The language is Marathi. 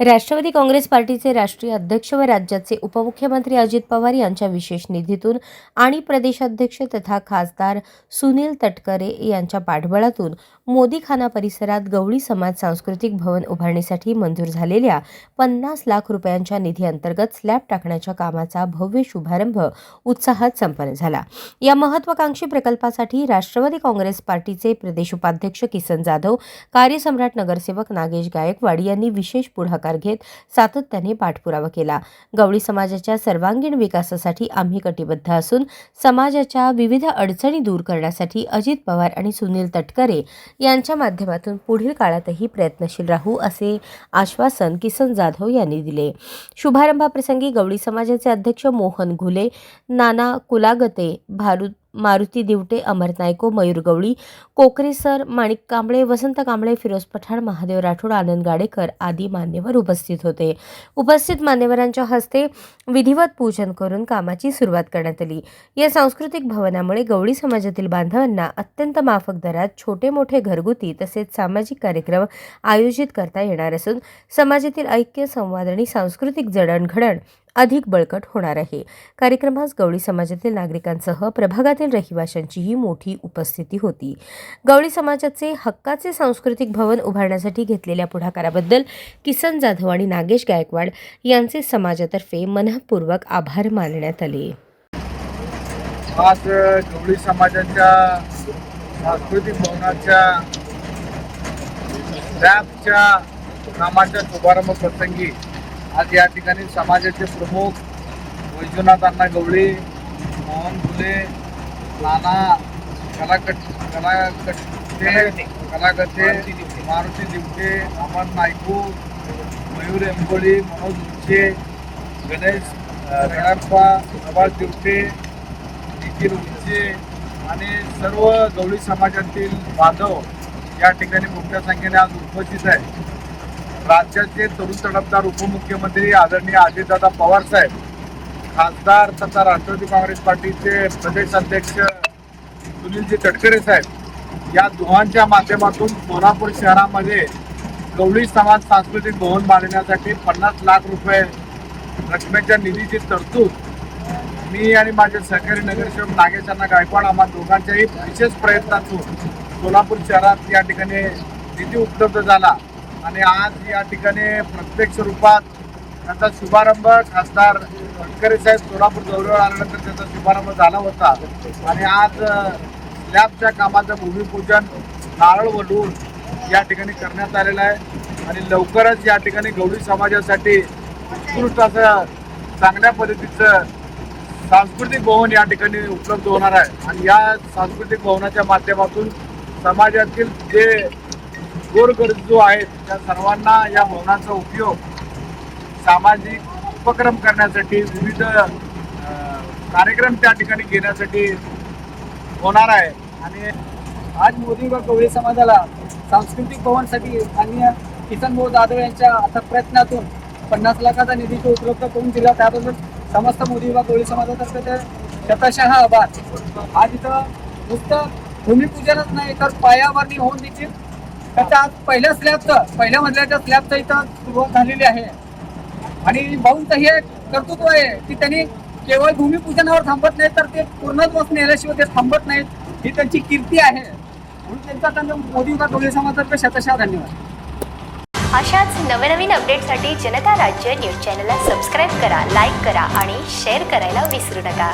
राष्ट्रवादी काँग्रेस पार्टीचे राष्ट्रीय अध्यक्ष व राज्याचे उपमुख्यमंत्री अजित पवार यांच्या विशेष निधीतून आणि प्रदेशाध्यक्ष तथा खासदार सुनील तटकरे यांच्या पाठबळातून मोदीखाना परिसरात गवळी समाज सांस्कृतिक भवन उभारणीसाठी मंजूर झालेल्या पन्नास लाख रुपयांच्या निधीअंतर्गत स्लॅब टाकण्याच्या कामाचा भव्य शुभारंभ उत्साहात संपन्न झाला. या महत्वाकांक्षी प्रकल्पासाठी राष्ट्रवादी काँग्रेस पार्टीचे प्रदेश उपाध्यक्ष किसन जाधव कार्यसम्राट नगरसेवक नागेश गायकवाड यांनी विशेष पुढाकार घेत सातत्याने पाठपुरावा केला. गवळी समाजाच्या सर्वांगीण विकासासाठी आम्ही कटिबद्ध असून समाजाच्या विविध अडचणी दूर करण्यासाठी अजित पवार आणि सुनील तटकरे यांच्या माध्यमातून पुढील काळातही प्रयत्नशील राहू असे आश्वासन किसन जाधव यांनी दिले. शुभारंभाप्रसंगी गवळी समाजाचे अध्यक्ष मोहन घुले नाना कुलागते भारू मारुती दिवटे अमर नायको मयूर गवळी कोकरे सर माणिक कांबळे वसंत कांबळे फिरोज पठाण महादेव राठोड आनंद गाडेकर आदी मान्यवर उपस्थित होते. उपस्थित मान्यवरांच्या हस्ते विधिवत पूजन करून कामाची सुरुवात करण्यात आली. या सांस्कृतिक भवनामुळे गवळी समाजातील बांधवांना अत्यंत माफक दरात छोटे मोठे घरगुती तसेच सामाजिक कार्यक्रम आयोजित करता येणार असून समाजातील ऐक्य संवाद आणि सांस्कृतिक जडणघडण अधिक बळकट होणार आहे. कार्यक्रमास गवळी समाजातील नागरिकांसह प्रभागातील रहिवाशांचीही मोठी उपस्थिती होती. गवळी समाजाचे हक्काचे सांस्कृतिक भवन उभारण्यासाठी घेतलेल्या पुढाकाराबद्दल किसन जाधव आणि नागेश गायकवाड यांचे समाजातर्फे मनःपूर्वक आभार मानण्यात आले. आज गवळी समाजाच्या सांस्कृतिक भवनाच्या कामाच्या शुभारंभ प्रसंगी आज या ठिकाणी समाजाचे प्रमुख वैजनाथ अण्णा गवळी मोहन फुले नाना कलाकट कलाकट्टे कलागते मारुती दिवटे अमर नायकू मयूर एंबोळी मनोज उच्चे गणेश अ, रडाप्पा प्रभास दिवटे निखिल उच्चे आणि सर्व गवळी समाजातील बांधव या ठिकाणी मोठ्या संख्येने आज उपस्थित आहे राज्याचे तरुण तडफदार उपमुख्यमंत्री आदरणीय अजितदादा पवार साहेब खासदार तथा राष्ट्रवादी काँग्रेस पार्टीचे प्रदेश अध्यक्ष सुनीलजी तटकरे साहेब या दोघांच्या माध्यमातून सोलापूर शहरामध्ये गवळी समाज सांस्कृतिक भवन बांधण्यासाठी पन्नास लाख रुपये रकमेच्या निधीची तरतूद. मी आणि माझे सहकारी नगरसेवक नागेशांना गायकवाड आम्हा दोघांच्याही विशेष प्रयत्नातून सोलापूर शहरात या ठिकाणी निधी उपलब्ध झाला. आणि आज या ठिकाणी प्रत्यक्ष रूपात त्याचा शुभारंभ खासदार तटकरे साहेब सोलापूर दौऱ्यावर आल्यानंतर त्याचा शुभारंभ झाला होता. आणि आज स्लॅबच्या कामाचं भूमिपूजन नारळ वडून या ठिकाणी करण्यात आलेलं आहे. आणि लवकरच या ठिकाणी गवळी समाजासाठी उत्कृष्ट असं चांगल्या पद्धतीचं सांस्कृतिक भवन या ठिकाणी उपलब्ध होणार आहे. आणि या सांस्कृतिक भवनाच्या माध्यमातून समाजातील जे गोरगरजू आहेत त्या सर्वांना या भवनाचा उपयोग सामाजिक उपक्रम करण्यासाठी विविध कार्यक्रम त्या ठिकाणी घेण्यासाठी होणार आहे. आणि आज मोदी व गवळी समाजाला सांस्कृतिक भवनसाठी माननीय किसन भाऊ जाधव यांच्या अथक प्रयत्नातून पन्नास लाखाचा निधी जो उपलब्ध करून दिला. त्याबद्दल समस्त मोदी व गवळी समाजातर्फे ते शतशः आभार. आज इथं नुसतं भूमिपूजनच नाही तर पायावरणी होऊन देखील त्याच्या आज पहिल्या स्लॅबचं पहिल्या मजल्याच्या स्लॅबचं इथं सुरुवात झालेली आहे. आणि भाऊंचं हे कर्तृत्व आहे की त्यांनी केवळ भूमिपूजनावर थांबत नाही तर ते पूर्णत्वच नेल्याशिवाय ते थांबत नाहीत. ही त्यांची कीर्ती आहे. म्हणून त्यांचा त्यांना मोदी का डोळे समाजातर्फे शतशा धन्यवाद. अशाच नवनवीन अपडेटसाठी जनता राज्य न्यूज चॅनलला सबस्क्राईब करा लाईक करा आणि शेअर करायला विसरू नका.